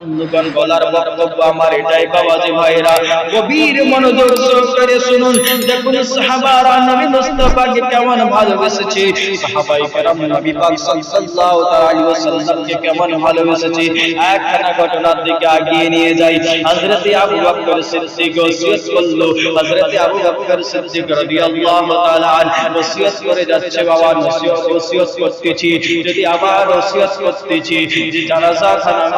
বন্ধুগণ বলার বক্তব্য আমার এটাই বাবাজি ভাইরা। গভীর মনোযোগ সহকারে শুনুন। দেখুন সাহাবারা নবী মুস্তাফাকে কেমন ভালোবেসেছে। সাহাবাই কেরাম নবী পাক সাল্লাল্লাহু তাআলা ওয়াসাল্লামকে কেমন ভালোবেসেছে। একখানা ঘটনার দিকে আগিয়ে নিয়ে যাই। হযরত আবু বকর সিদ্দিক ওসিয়ত করল। হযরত আবু বকর সিদ্দিক রাদিয়াল্লাহু তাআলা ওসিয়ত করে যাচ্ছে, বাবা ওসিয়ত করতেছি। যদি আবার ওসিয়ত করতেছি যে জানাজা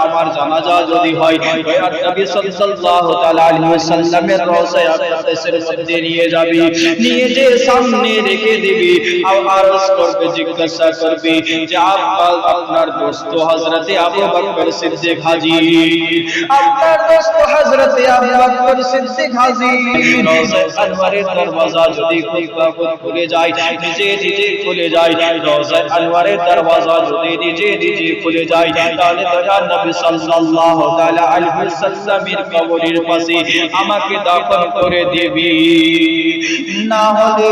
আমার জানাজা যদি হয় দয়ার নবী সাল্লাল্লাহু তাআলা আলাইহি ওয়াসাল্লামের রওজায় আকদাসের মধ্যে নিয়ে যাবি নিয়ে যে সামনে রেখে দিবি আর আরজ করবে জিজ্ঞাসা করবে যে আব্বা আপনার দোস্ত হযরতে আবু বকর সিদ্দিক হাজির আপনার দোস্ত হযরতে আবু বকর সিদ্দিক হাজির রওজায় আনওয়ারের দরওয়াজা যদি খুব খুলে যায় নিজে নিজে খুলে যায় রওজায় আনওয়ারের দরওয়াজা যদি নিজে নিজে খুলে যায় তাহলে দয়ার নবী সাল্লাল্লাহু তাআলা আলাইহি ওয়াসাল্লামের কবরের পাশে আমাকে দাফন করে দিবি। না হলে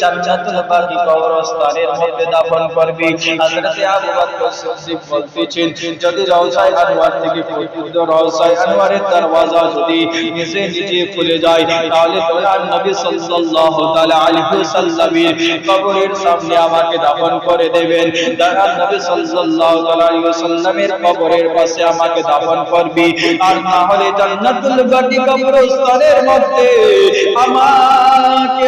জান্নাতুল বাকি কবরস্থানের মধ্যে দাফন করবি। হযরতে আবু বকর সিদ্দিক বলতেছেন, যদি রওজায় আনওয়ার থেকে পবিত্র রওজায় আনওয়ারের দরওয়াজা যদি নিজে নিজে খুলে যায়, তাহলে দয়ার নবী সাল্লাল্লাহু তাআলা আলাইহি ওয়াসাল্লামের কবরের সামনে আমাকে দাফন করে দেবেন। দয়ার নবী সাল্লাল্লাহু তাআলা আলাইহি ওয়াসাল্লামের কবরের পাশে আমাকে দাফন করবি আর না হলে জান্নাতুল বাকি কবরস্থানের মধ্যে আমাকে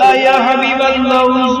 রাসূলুল্লাহ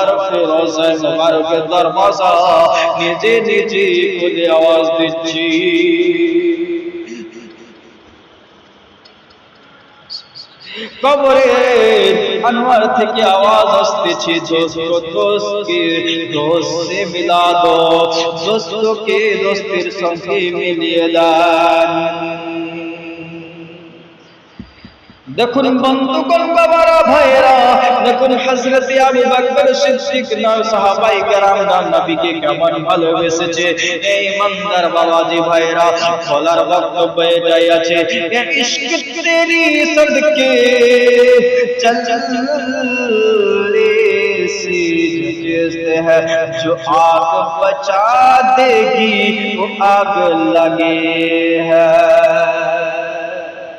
মুবারক রওজা মুবারকের দরওয়াজা নিজে নিজে খুলে আওয়াজ দিচ্ছি। কবরে আনোয়ার থেকে আওয়াজ আসতেছে, দোস্ত, দোস্তকে, দোস্তে মিলা দো দোস্তকে, দোস্তের সঙ্গে মিলিয়ে দেন। দেখুন বন্ধুগণ বাবারা ভাইরা দেখুন হযরত আবু বকর সিদ্দিক না সাহাবাই কেরাম না নবীকে কেমন ভালোবেসেছে এই ইমানদার বাবাজি ভাইরা বলার বক্তব্য এটাই আছে এ ইশক তেরি সদকে চল से जिससे है जो आग बचा देगी वो आग लगे है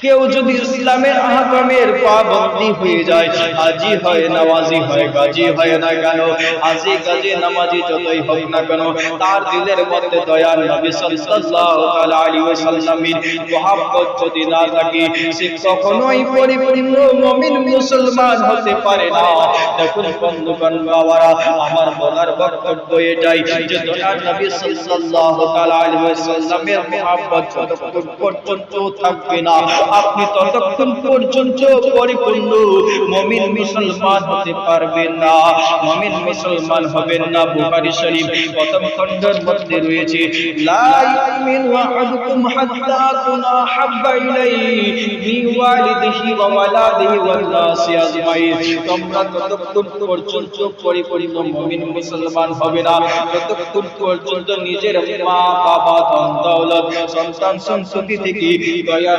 কেউ যদি ইসলামের আহকামের পাবন্দি হয়ে যায়, হাজি হয় নামাজি হয়, গাজী হয় না কেন? হাজি, গাজী, নামাজি যতই হোক না কেন, তার দিলের মধ্যে দয়ার নবী সাল্লাল্লাহু আলাইহি ওয়াসাল্লামের মহব্বত যদি না থাকে, সে কখনোই পরিপূর্ণ মুমিন মুসলমান হতে পারে না। দেখুন বন্ধুগণ, বাবারা, আমার বলার বক্তব্য এটাই যে দয়ার নবী সাল্লাল্লাহু আলাইহি ওয়াসাল্লামের মহব্বত যতক্ষণ পর্যন্ত থাকবে না আপনি ততক্ষণ পর্যন্ত পরিপূর্ণ মুমিন মুসলমান হতে পারবেন না মুমিন মুসলমান হবেন না বুখারী শরীফ প্রথম খণ্ডের মধ্যে রয়েছে লা ইউমিনু আহাদুকুম হাত্তা কুনা হাব্বা ইলাইহি মিন ওয়ালিদিহি ওয়া ওয়ালাদিহি ওয়ান নাসি আজমাইন তোমরা ততক্ষণ পর্যন্ত পরিপূর্ণ মুমিন মুসলমান হবে না ততক্ষণ পর্যন্ত নিজের মা বাবা ধন দৌলত সন্তান সন্ততি থেকে দয়ার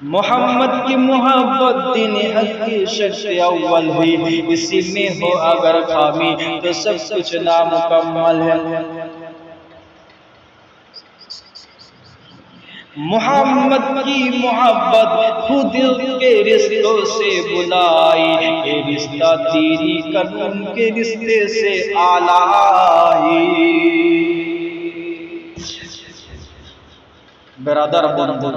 محمد کی محبت دین حق کی شرط اول ہی اسی میں ہو اگر خامی تو سب کچھ نامکمل ہے۔ محمد کی محبت خود دل کے رشتوں سے بلائی یہ رشتہ تیری کرن کے رشتے سے آلائی برادر بندر